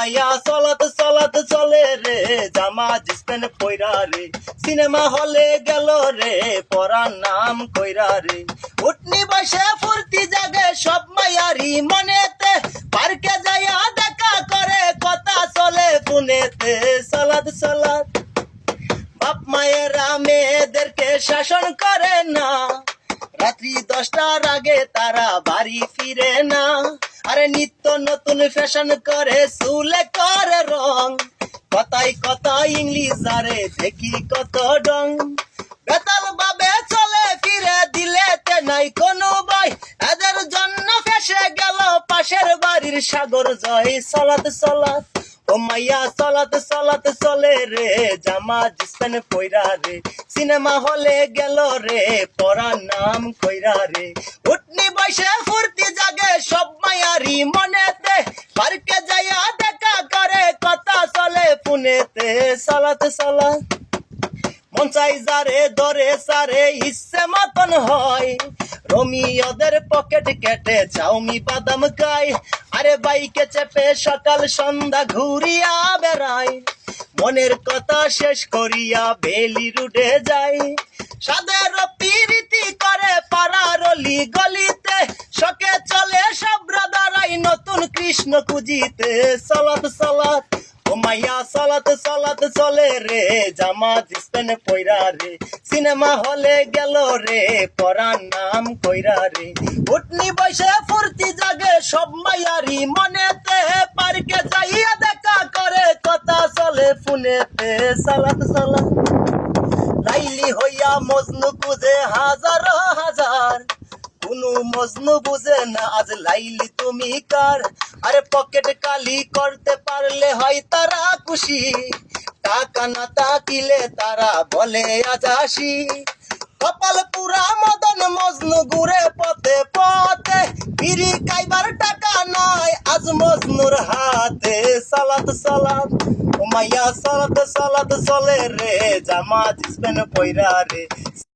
মাইয়া, চলত চলত চলে রে, জামা জিসপেন পয়রা রে। সিনেমা হলে গেল রে পরার নাম কইরা রে। উঠনি বসে ফুর্তি জাগে সব মাইয়ারি মনেতে। পার্কে যাইয়া দেখা করে, কথা চলে পুনেতে সালাদ সালাদ, বাপ মায়েরা মেয়েদেরকে শাসন করে না। রাত্রি দশটার আগে তারা বাড়ি ফিরে না। আরে নিত্য নতুন ফ্যাশন করে, চুলে করে রং। কথাই কত ইংলিশ আরে দেখি কত ডং। বেতাল ভাবে চলে, ফিরে দিলে দিলেতে নাই কোনো বই। এদের জন্য ফেসে গেল পাশের বাড়ির সাগর জয় সলাত সলাত ও মাইয়া চলাত চলাত চলে রে, জামা জিসেন কইরা রে। সিনেমা হলে গেল রে, পড়ার নাম কইরা রে। উঠনি বসে ফুর্তি জাগে সব মায়ারি মনেতে। পার্কে যাইয়া দেখা করে, কথা চলে পুনেতে সালাত সালাত মন চাই যারে ধরে সারে, ইচ্ছে মতন হয়। রমি ওদের পকেট কেটে চাউমি বাদাম খায় আরে বাইকে চেপে সকাল সন্ধ্যা ঘুরিয়া বেড়াই। মনের কথা শেষ করিয়া বেলি রুডে যাই। সাদের পিরিতি করে পাড়ার অলি গলিতে শকে চলে সব ব্রাদারাই নতুন কৃষ্ণ খুঁজিতে সালাত সালাত ও মাইয়া, সালাত সালাত চলে রে জামা জিসপেন পয়রা রে। সিনেমা হলে গেল রে পরার নাম কইরা রে। উঠনি বসে ফুর্তি জাগে সব মাইয়ারি, মনেতে পার্কে যাইয়া দেখা করে, কথা চলে ফোনেতে। সালাত সালাত। লাইলি হইয়া মজনু বুঝে হাজার হাজার। কোনো মজনু বুঝে না, আজ লাইলি তুমি কার? আরে পকেট কালি করতে পারলে হয় তারা খুশি। টাকা না তাকিলে তারা বলে, আজ আসি। কপাল পুরা মদন মজনু ঘুরে পথে পথে, বিড়ি কাইবার টাকা নাই আজ মজনুর হাতে। সালাত ও মাইয়া সালাত সালাত চলে রে জামা জিসবেন পয়রা রে।